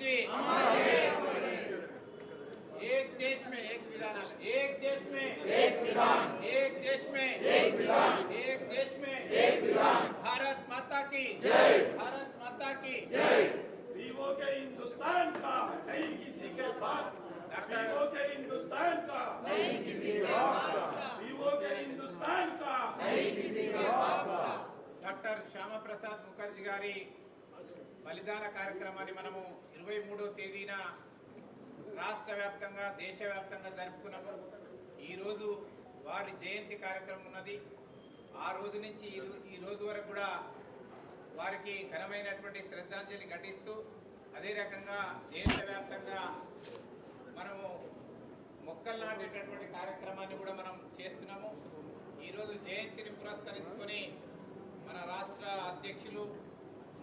बच्चे एक देश में एक विधान एक देश में एक विधान। एक देश में एक विधान। एक देश में एक विधान। भारत माता की। जय। भारत माता की। जय। वीवो के हिंदुस्तान का नहीं किसी के बाद वीवो के हिंदुस्तान का नहीं किसी के बाप वीवो के हिंदुस्तान का नहीं किसी के बाप का। डॉक्टर श्यामा प्रसाद मुखर्जी गारी। బలిదాన కార్యక్రమాన్ని మనము ఇరవై మూడవ తేదీన రాష్ట్ర వ్యాప్తంగా దేశవ్యాప్తంగా జరుపుకున్నాము. ఈరోజు వారి జయంతి కార్యక్రమం ఉన్నది. ఆ రోజు నుంచి ఈ ఈ రోజు వరకు కూడా వారికి ఘనమైనటువంటి శ్రద్ధాంజలి ఘటిస్తూ అదే రకంగా దేశవ్యాప్తంగా మనము మొక్కలు నాటేటటువంటి కార్యక్రమాన్ని కూడా మనం చేస్తున్నాము. ఈరోజు జయంతిని పురస్కరించుకొని మన రాష్ట్ర అధ్యక్షులు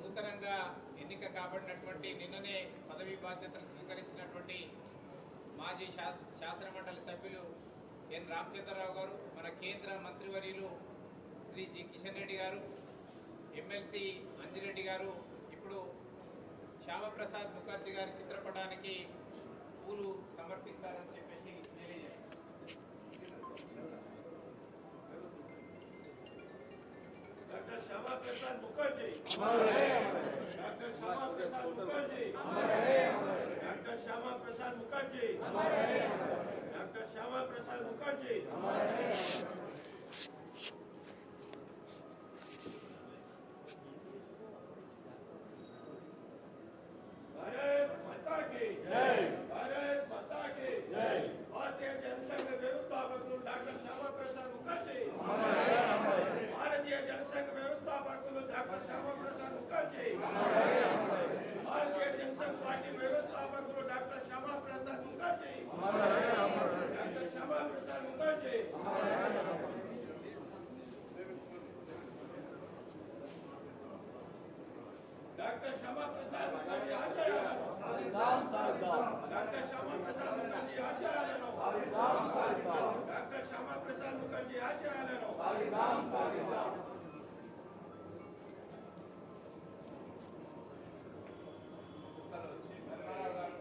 నూతనంగా ఎన్నిక కాబడినటువంటి నిన్ననే పదవీ బాధ్యతలు స్వీకరించినటువంటి మాజీ శాస శాసన మండలి సభ్యులు ఎన్. రామచంద్రరావు గారు మన కేంద్ర మంత్రివర్యులు శ్రీ జి. కిషన్ రెడ్డి గారు ఎమ్మెల్సీ అంజిరెడ్డి గారు ఇప్పుడు శ్యామప్రసాద్ ముఖర్జీ గారి చిత్రపటానికి పూలు సమర్పిస్తారని చెప్పి Shyama Prasad Mukherjee doctor Shyama Prasad Mukherjee doctor Shyama Prasad Mukherjee doctor Shyama Prasad Mukherjee Bharatiya Jansangh व्यवस्थापक डॉक्टर श्यामा प्रसाद मुखर्जी भारतीय जनसंघ వ్యవస్థాపకులు డాక్టర్ శ్యామప్రసాద్ ముఖర్జీ భారతీయ జనసంఘ పార్టీ వ్యవస్థాపకులు doctor Shyamaprasad Mukherjee doctor Shyamaprasad Mukherjee doctor Shyamaprasad Mukherjee ఆశయాలను డాక్టర్ శ్యామప్రసాద్ ముఖర్జీ ఆశయాలను డాక్టర్ శ్యామప్రసాద్ ముఖర్జీ ఆశయాలను ధర్మారావు గారు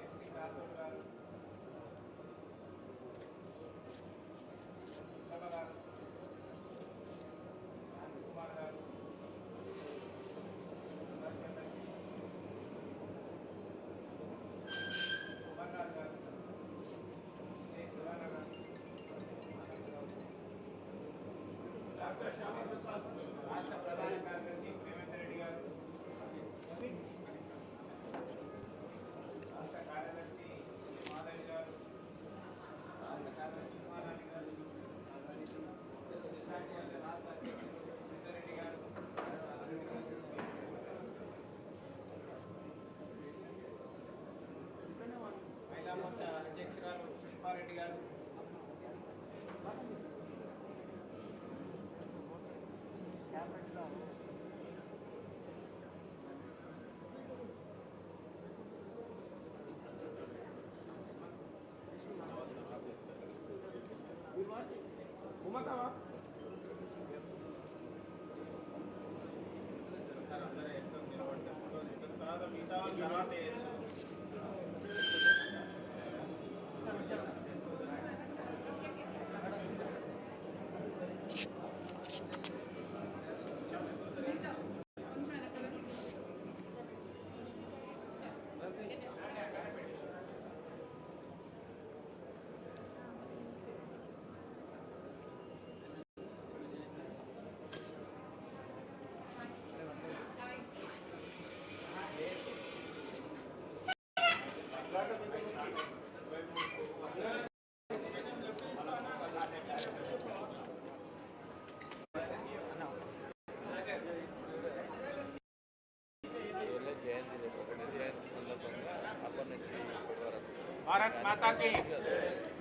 SC Rathod గారు శోభ గారు ఆనంద్ కుమార్ గారు రాజచంద్రకి కుమార్ గారు ఏ సురాణ గారు డాక్టర్ శ్యామప్రసాద్ రాష్ట్ర ప్రధాన కార్యదర్శి రేవంత్ రెడ్డి గారు రాష్ట్ర కార్యదర్శి మాధవి గారు రాష్ట్ర కార్యదర్శి కుమారాణి గారు రాష్ట్ర అధ్యక్షులు సుందరెడ్డి గారు మహిళా మోర్చా అధ్యక్షురాలు శిల్పారెడ్డి గారు సార్ అందరూ ఎక్కువ నిలబడితే తర్వాత మిగతా తర్వాత భారత్ మాతాకి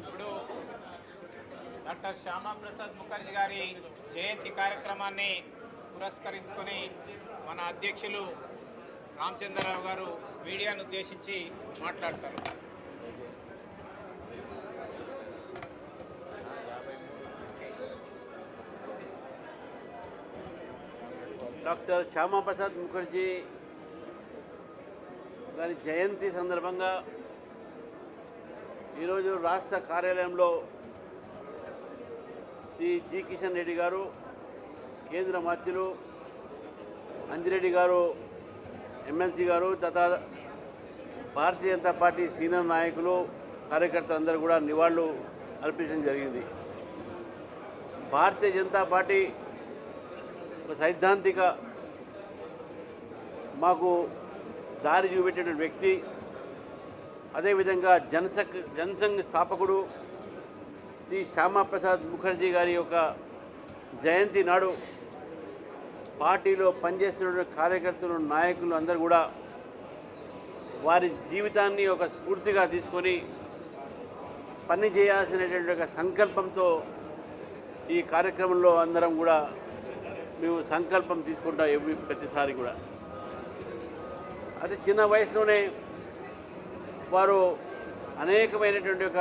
ఇప్పుడు డాక్టర్ శ్యామాప్రసాద్ ముఖర్జీ గారి జయంతి కార్యక్రమాన్ని పురస్కరించుకొని మన అధ్యక్షులు రామచంద్రరావు గారు మీడియాను ఉద్దేశించి మాట్లాడతారు. డాక్టర్ శ్యామాప్రసాద్ ముఖర్జీ గారి జయంతి సందర్భంగా ఈరోజు రాష్ట్ర కార్యాలయంలో శ్రీ జి కిషన్ రెడ్డి గారు కేంద్ర మంత్రులు అంజిరెడ్డి గారు ఎమ్మెల్సీ గారు తథా భారతీయ జనతా పార్టీ సీనియర్ నాయకులు కార్యకర్తలు అందరూ కూడా నివాళులు అర్పించడం జరిగింది. భారతీయ జనతా పార్టీ ఒక సైద్ధాంతిక మాకు దారి చూపెట్టిన వ్యక్తి అదేవిధంగా జనసంఘ్ జనసంఘ్ స్థాపకుడు శ్రీ శ్యామాప్రసాద్ ముఖర్జీ గారి యొక్క జయంతి నాడు పార్టీలో పనిచేస్తున్న కార్యకర్తలు నాయకులు అందరూ కూడా వారి జీవితాన్ని ఒక స్ఫూర్తిగా తీసుకొని పని చేయాల్సినటువంటి ఒక సంకల్పంతో ఈ కార్యక్రమంలో అందరం కూడా మేము సంకల్పం తీసుకుంటాం ఎవ్రీ ప్రతిసారి కూడా. అది చిన్న వయసులోనే వారు అనేకమైనటువంటి ఒక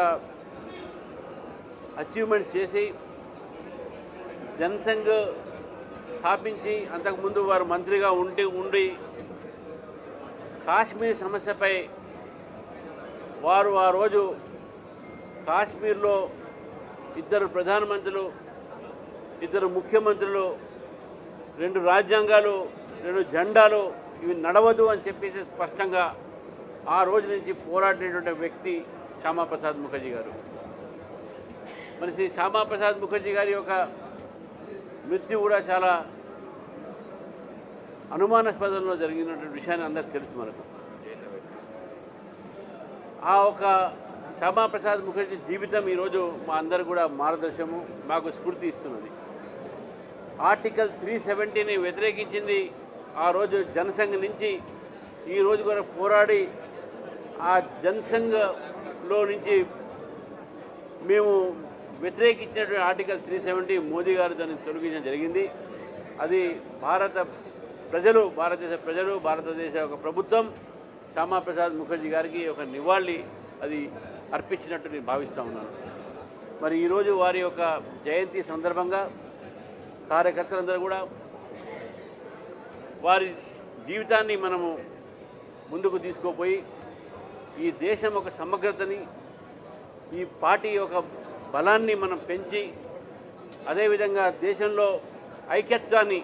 అచీవ్మెంట్స్ చేసి జనసంఘ్ స్థాపించి అంతకుముందు వారు మంత్రిగా ఉండి ఉండి కాశ్మీర్ సమస్యపై వారు ఆ రోజు కాశ్మీర్లో ఇద్దరు ప్రధానమంత్రులు ఇద్దరు ముఖ్యమంత్రులు రెండు రాజ్యాంగాలు రెండు జెండాలు ఇవి నడవదు అని చెప్పేసి స్పష్టంగా ఆ రోజు నుంచి పోరాడినటువంటి వ్యక్తి శ్యామాప్రసాద్ ముఖర్జీ గారు. మరి శ్రీ శ్యామాప్రసాద్ ముఖర్జీ గారి యొక్క మృత్యు కూడా చాలా అనుమానాస్పదంలో జరిగినటువంటి విషయాన్ని అందరికి తెలుసు మనకు. ఆ ఒక శ్యామాప్రసాద్ ముఖర్జీ జీవితం ఈరోజు మా అందరు కూడా మార్గదర్శము మాకు స్ఫూర్తి ఇస్తున్నది. ఆర్టికల్ త్రీ సెవెంటీని వ్యతిరేకించింది ఆ రోజు జనసంఘ నుంచి ఈ రోజు కూడా పోరాడి ఆ జనసంఘలో నుంచి మేము వ్యతిరేకించినటువంటి article three seventy Modi garu దాన్ని తొలగించడం జరిగింది. అది భారత ప్రజలు భారతదేశ ప్రజలు భారతదేశ ఒక ప్రభుత్వం శ్యామాప్రసాద్ ముఖర్జీ గారికి ఒక నివాళి అది అర్పించినట్టు నేను భావిస్తూ ఉన్నాను. మరి ఈరోజు వారి యొక్క జయంతి సందర్భంగా కార్యకర్తలందరూ కూడా వారి జీవితాన్ని మనము ముందుకు తీసుకుపోయి ఈ దేశం ఒక సమగ్రతని ఈ పార్టీ యొక్క బలాన్ని మనం పెంచి అదేవిధంగా దేశంలో ఐక్యత్వాన్ని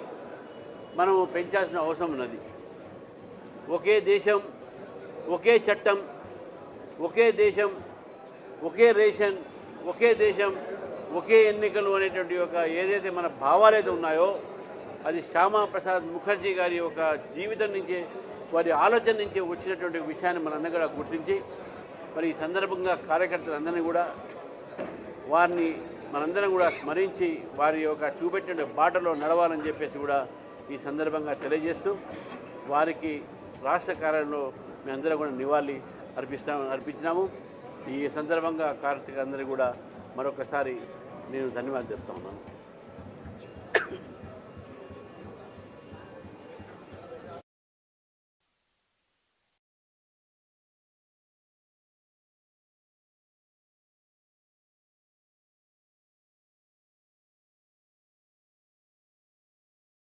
మనము పెంచాల్సిన అవసరం ఉన్నది. ఒకే దేశం ఒకే చట్టం ఒకే దేశం ఒకే రేషన్ ఒకే దేశం ఒకే ఎన్నికలు అనేటువంటి ఒక ఏదైతే మన భావాలైతే ఉన్నాయో అది శ్యామాప్రసాద్ ముఖర్జీ గారి యొక్క జీవితం నుంచే వారి ఆలోచన నుంచి వచ్చినటువంటి విషయాన్ని మనందరం కూడా గుర్తించి మరి ఈ సందర్భంగా కార్యకర్తలందరినీ కూడా వారిని మనందరం కూడా స్మరించి వారి యొక్క చూపెట్టిన బాటలో నడవాలని చెప్పేసి కూడా ఈ సందర్భంగా తెలియజేస్తూ వారికి రాష్ట్ర కార్యాలయంలో మేమందరం కూడా నివాళి అర్పిస్తామని అర్పించినాము. ఈ సందర్భంగా కార్తీక అందరూ కూడా మరొకసారి నేను ధన్యవాదాలు చెప్తా ఉన్నాను.